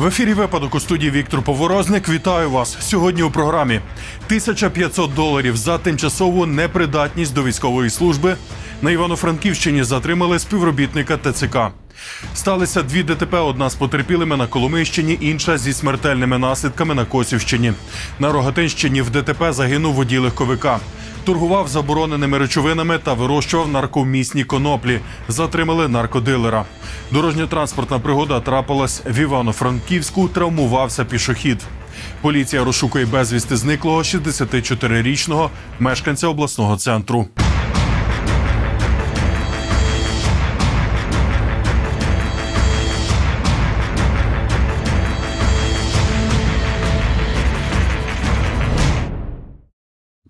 В ефірі випадок у студії Віктор Поворозник. Вітаю вас сьогодні у програмі 1500 доларів за тимчасову непридатність до військової служби. На Івано-Франківщині затримали співробітника ТЦК. Сталися дві ДТП: одна з потерпілими на Коломийщині, інша зі смертельними наслідками на Косівщині. На Рогатинщині в ДТП загинув водій легковика. Торгував забороненими речовинами та вирощував наркомісні коноплі. Затримали наркодилера. Дорожньо-транспортна пригода трапилась в Івано-Франківську. Травмувався пішохід. Поліція розшукує безвісти зниклого 64-річного мешканця обласного центру.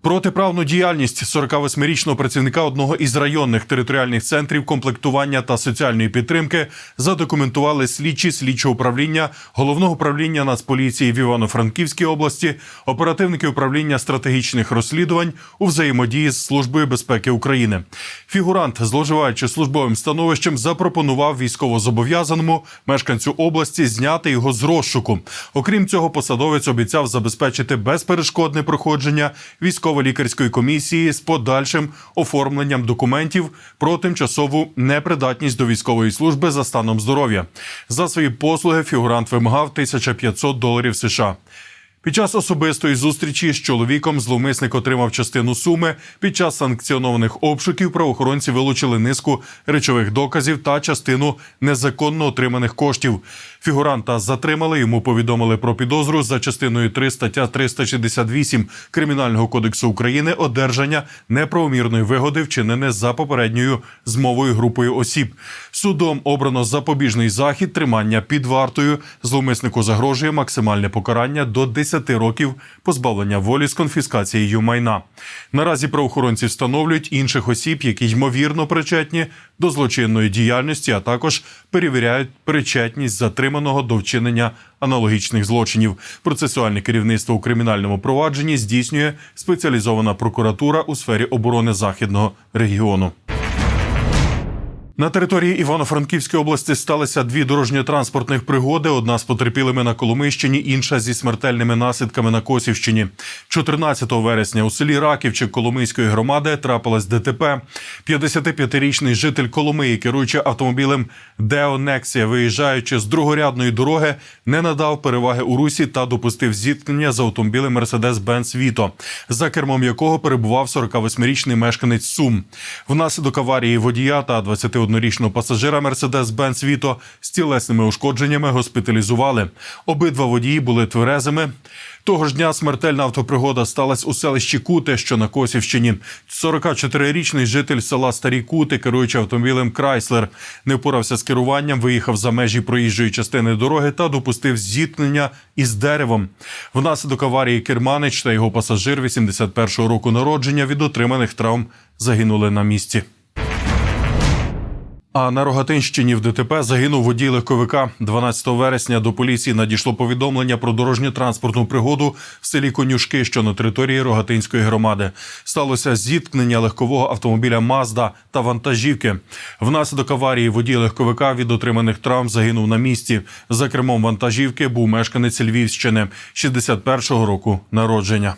Протиправну діяльність 48-річного працівника одного із районних територіальних центрів комплектування та соціальної підтримки задокументували слідчі слідчого управління головного управління Нацполіції в Івано-Франківській області, оперативники управління стратегічних розслідувань у взаємодії з службою безпеки України. Фігурант, зловживаючи службовим становищем, запропонував військовозобов'язаному мешканцю області зняти його з розшуку. Окрім цього, посадовець обіцяв забезпечити безперешкодне проходження військово-лікарської комісії з подальшим оформленням документів про тимчасову непридатність до військової служби за станом здоров'я. За свої послуги фігурант вимагав 1500 доларів США. Під час особистої зустрічі з чоловіком зловмисник отримав частину суми. Під час санкціонованих обшуків правоохоронці вилучили низку речових доказів та частину незаконно отриманих коштів. Фігуранта затримали. Йому повідомили про підозру за частиною 3 стаття 368 Кримінального кодексу України одержання неправомірної вигоди, вчинене за попередньою змовою групою осіб. Судом обрано запобіжний захід тримання під вартою. Зловмиснику загрожує максимальне покарання до 10 років позбавлення волі з конфіскацією майна. Наразі правоохоронці встановлюють інших осіб, які ймовірно причетні до злочинної діяльності, а також перевіряють причетність затриманого до вчинення аналогічних злочинів. Процесуальне керівництво у кримінальному провадженні здійснює спеціалізована прокуратура у сфері оборони західного регіону. На території Івано-Франківської області сталися дві дорожньо-транспортних пригоди. Одна з потерпілими на Коломийщині, інша зі смертельними наслідками на Косівщині. 14 вересня у селі Раківчик Коломийської громади трапилась ДТП. 55-річний житель Коломиї, керуючи автомобілем Део Нексія, виїжджаючи з другорядної дороги, не надав переваги у русі та допустив зіткнення з автомобілем Mercedes-Benz Vito, за кермом якого перебував 48-річний мешканець Сум. Внаслідок аварії водія та 21-річного пасажира Mercedes-Benz Vito з тілесними ушкодженнями госпіталізували. Обидва водії були тверезими. Того ж дня смертельна автопригода сталася у селищі Кути, що на Косівщині. 44-річний житель села Старі Кути, керуючи автомобілем Крайслер, не впорався з керуванням, виїхав за межі проїжджої частини дороги та допустив зіткнення із деревом. Внаслідок аварії керманич та його пасажир 81-го року народження від отриманих травм загинули на місці. А на Рогатинщині в ДТП загинув водій легковика. 12 вересня до поліції надійшло повідомлення про дорожньо-транспортну пригоду в селі Конюшки, що на території Рогатинської громади. Сталося зіткнення легкового автомобіля Мазда та вантажівки. Внаслідок аварії водій легковика від отриманих травм загинув на місці. За кермом вантажівки був мешканець Львівщини 61-го року народження.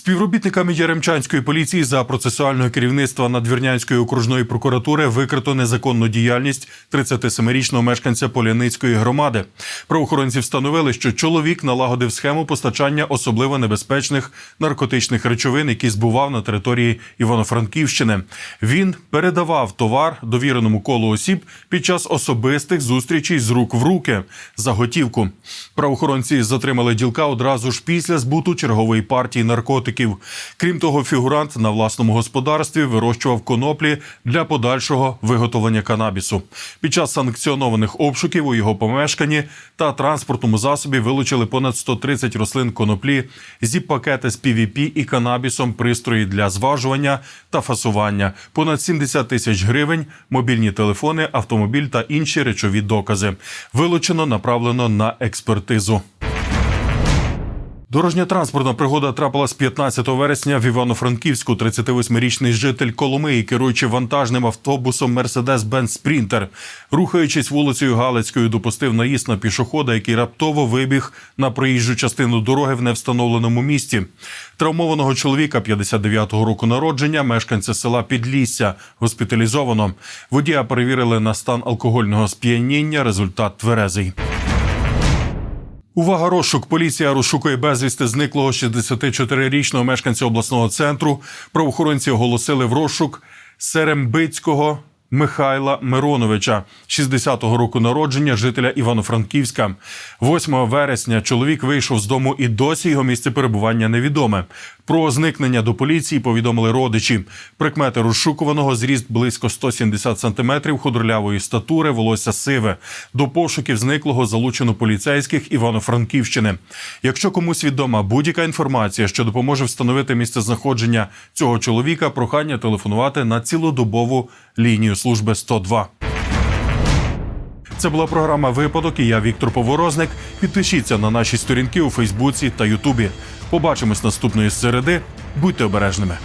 Співробітниками Яремчанської поліції за процесуального керівництва Надвірнянської окружної прокуратури викрито незаконну діяльність 37-річного мешканця Поляницької громади. Правоохоронці встановили, що чоловік налагодив схему постачання особливо небезпечних наркотичних речовин, які збував на території Івано-Франківщини. Він передавав товар довіреному колу осіб під час особистих зустрічей з рук в руки за готівку. Правоохоронці затримали ділка одразу ж після збуту чергової партії наркотиків. Крім того, фігурант на власному господарстві вирощував коноплі для подальшого виготовлення канабісу. Під час санкціонованих обшуків у його помешканні та транспортному засобі вилучили понад 130 рослин коноплі, зіп-пакети з PVP і канабісом, пристрої для зважування та фасування, понад 70 тисяч гривень, мобільні телефони, автомобіль та інші речові докази. Вилучено направлено на експертизу. Дорожньо-транспортна пригода трапилась 15 вересня в Івано-Франківську. 38-річний житель Коломиї, керуючи вантажним автобусом Mercedes-Benz Спрінтер, рухаючись вулицею Галицькою, допустив наїзд на пішохода, який раптово вибіг на проїжджу частину дороги в невстановленому місті. Травмованого чоловіка 59-го року народження, мешканця села Підлісся, госпіталізовано. Водія перевірили на стан алкогольного сп'яніння. Результат тверезий. Увага, розшук. Поліція розшукує безвісти зниклого 64-річного мешканця обласного центру. Правоохоронці оголосили в розшук Серембицького Михайла Мироновича, 60-го року народження, жителя Івано-Франківська. 8 вересня чоловік вийшов з дому і досі його місце перебування невідоме. Про зникнення до поліції повідомили родичі. Прикмети розшукуваного зріст близько 170 сантиметрів, худорлявої статури, волосся сиве. До пошуків зниклого залучено поліцейських Івано-Франківщини. Якщо комусь відома будь-яка інформація, що допоможе встановити місце знаходження цього чоловіка, прохання телефонувати на цілодобову лінію служби 102. Це була програма Випадок. і я Віктор Поворозник. Підпишіться на наші сторінки у Фейсбуці та Ютубі. Побачимось наступної середи. Будьте обережними.